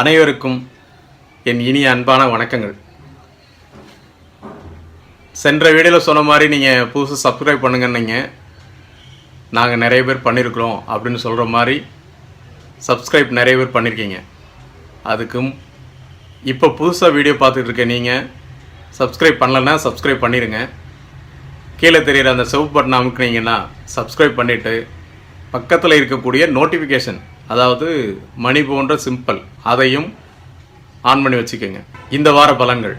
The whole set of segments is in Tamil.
அனைவருக்கும் என் இனிய அன்பான வணக்கங்கள். சென்ற வீடியோவில் சொன்ன மாதிரி நீங்கள் புதுசு சப்ஸ்கிரைப் பண்ணுங்கன்னீங்க நாங்கள் நிறைய பேர் பண்ணியிருக்கிறோம் அப்படின்னு சொல்கிற மாதிரி சப்ஸ்கிரைப் நிறைய பேர் பண்ணியிருக்கீங்க அதுக்கும் இப்போ புதுசாக வீடியோ பார்த்துட்டு இருக்க நீங்கள் சப்ஸ்கிரைப் பண்ணலன்னா சப்ஸ்கிரைப் பண்ணிடுங்க கீழே தெரியிற அந்த செவ் பட்டன் அமுக்குனீங்கன்னா சப்ஸ்கிரைப் பண்ணிவிட்டு பக்கத்தில் இருக்கக்கூடிய நோட்டிஃபிகேஷன் அதாவது மணி போன்ற சிம்பிள் அதையும் ஆன் பண்ணி வச்சுக்கோங்க. இந்த வார பலன்கள்.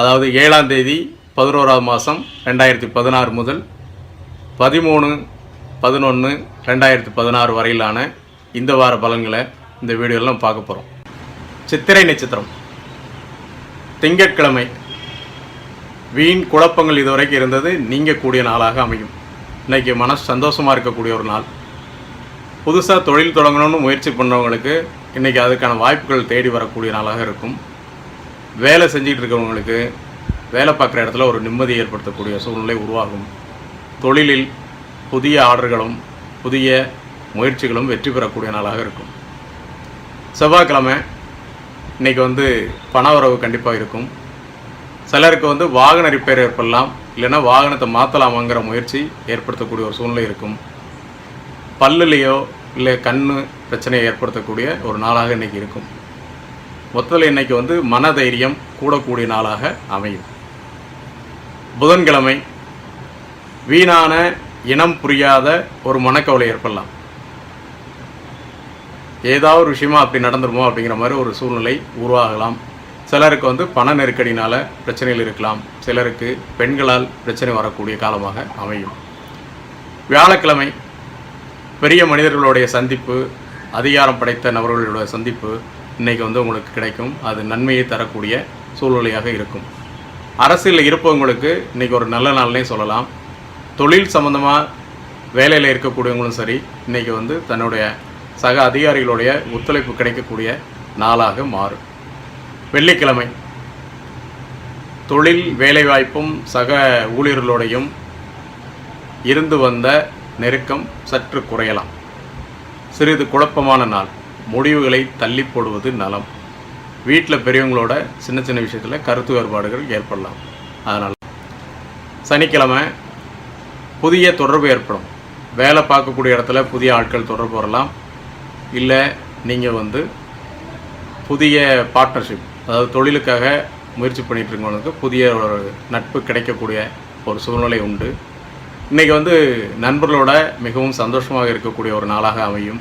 அதாவது ஏழாம் தேதி பதினோராவது மாதம் ரெண்டாயிரத்தி பதினாறு முதல் பதிமூணு பதினொன்று ரெண்டாயிரத்தி பதினாறு வரையிலான இந்த வார பலன்களை இந்த வீடியோவில் நம்ம பார்க்க போகிறோம் சித்திரை நட்சத்திரம். திங்கட்கிழமை. வீண் குழப்பங்கள் இதுவரைக்கும் இருந்தது நீங்கக்கூடிய நாளாக அமையும். இன்னைக்கு மனசு சந்தோஷமாக இருக்கக்கூடிய ஒரு நாள். புதுசாக தொழில் தொடங்கணும்னு முயற்சி பண்ணவங்களுக்கு இன்றைக்கி அதுக்கான வாய்ப்புகள் தேடி வரக்கூடிய நாளாக இருக்கும். வேலை செஞ்சிட்டு இருக்கிறவங்களுக்கு வேலை பார்க்குற இடத்துல ஒரு நிம்மதி ஏற்படுத்தக்கூடிய சூழ்நிலை உருவாகும். தொழிலில் புதிய ஆர்டர்களும் புதிய முயற்சிகளும் வெற்றி பெறக்கூடிய நாளாக இருக்கும். செவ்வாய்க்கிழமை இன்றைக்கி வந்து பண உறவு கண்டிப்பாக இருக்கும். சிலருக்கு வந்து வாகன ரிப்பேர் ஏற்படலாம் இல்லைன்னா வாகனத்தை மாற்றலாமாங்கிற முயற்சி ஏற்படுத்தக்கூடிய ஒரு சூழ்நிலை இருக்கும். பல்லுலேயோ இல்லை கண் பிரச்சனையை ஏற்படுத்தக்கூடிய ஒரு நாளாக இன்றைக்கி இருக்கும். மொத்தத்தில் இன்றைக்கி வந்து மனதைரியம் கூடக்கூடிய நாளாக அமையும். புதன்கிழமை வீணான இனம் புரியாத ஒரு மனக்கவலை ஏற்படலாம். ஏதாவது ஒரு விஷயமா அப்படி நடந்துருமோ அப்படிங்கிற மாதிரி ஒரு சூழ்நிலை உருவாகலாம். சிலருக்கு வந்து பண நெருக்கடினால பிரச்சனைகள் இருக்கலாம். சிலருக்கு பெண்களால் பிரச்சனை வரக்கூடிய காலமாக அமையும். வியாழக்கிழமை பெரிய மனிதர்களுடைய சந்திப்பு அதிகாரம் படைத்த நபர்களுடைய சந்திப்பு இன்றைக்கி வந்து உங்களுக்கு கிடைக்கும். அது நன்மையை தரக்கூடிய சூழ்நிலையாக இருக்கும். அரசியலில் இருப்பவங்களுக்கு இன்றைக்கி ஒரு நல்ல நாள்னே சொல்லலாம். தொழில் சம்பந்தமாக வேலையில் இருக்கக்கூடியவங்களும் சரி இன்னைக்கு வந்து தன்னுடைய சக அதிகாரிகளுடைய ஒத்துழைப்பு கிடைக்கக்கூடிய நாளாக மாறும். வெள்ளிக்கிழமை. தொழில் வேலைவாய்ப்பும் சக ஊழியர்களோடையும் இருந்து வந்த நெருக்கம் சற்று குறையலாம். சிறிது குழப்பமான நாள். முடிவுகளை தள்ளி போடுவது நலம். வீட்டில் பெரியவங்களோட சின்ன சின்ன விஷயத்தில் கருத்து வேறுபாடுகள் ஏற்படலாம். அதனால் சனிக்கிழமை புதிய தொடர்பு ஏற்படும். வேலை பார்க்கக்கூடிய இடத்துல புதிய ஆட்கள் தொடர்பு வரலாம். இல்லை நீங்கள் வந்து புதிய பார்ட்னர்ஷிப் அதாவது தொழிலுக்காக முயற்சி பண்ணிட்டு இருக்கவங்களுக்கு புதிய ஒரு நட்பு கிடைக்கக்கூடிய ஒரு சூழ்நிலை உண்டு. இன்றைக்கி வந்து நண்பர்களோட மிகவும் சந்தோஷமாக இருக்கக்கூடிய ஒரு நாளாக அமையும்.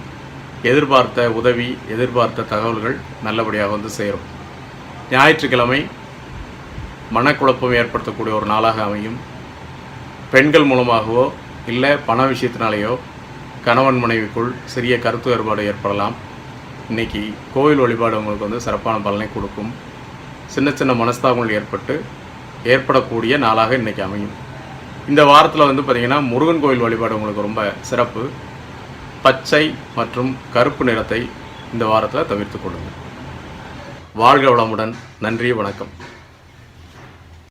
எதிர்பார்த்த உதவி எதிர்பார்த்த தகவல்கள் நல்லபடியாக வந்து சேரும். ஞாயிற்றுக்கிழமை மனக்குழப்பம் ஏற்படுத்தக்கூடிய ஒரு நாளாக அமையும். பெண்கள் மூலமாகவோ இல்லை பண விஷயத்தினாலேயோ கணவன் மனைவிக்குள் சிறிய கருத்து வேறுபாடு ஏற்படலாம். இன்றைக்கி கோவில் வழிபாடு உங்களுக்கு வந்து சிறப்பான பலனை கொடுக்கும். சின்ன சின்ன மனஸ்தாபங்கள் ஏற்பட்டு ஏற்படக்கூடிய நாளாக இன்றைக்கி அமையும். இந்த வாரத்தில் வந்து பார்த்திங்கன்னா முருகன் கோயில் வழிபாடு உங்களுக்கு ரொம்ப சிறப்பு. பச்சை மற்றும் கருப்பு நிறத்தை இந்த வாரத்தில் தவிர்த்து கொள்ளுங்கள். வாழ்க வளமுடன். நன்றி வணக்கம்.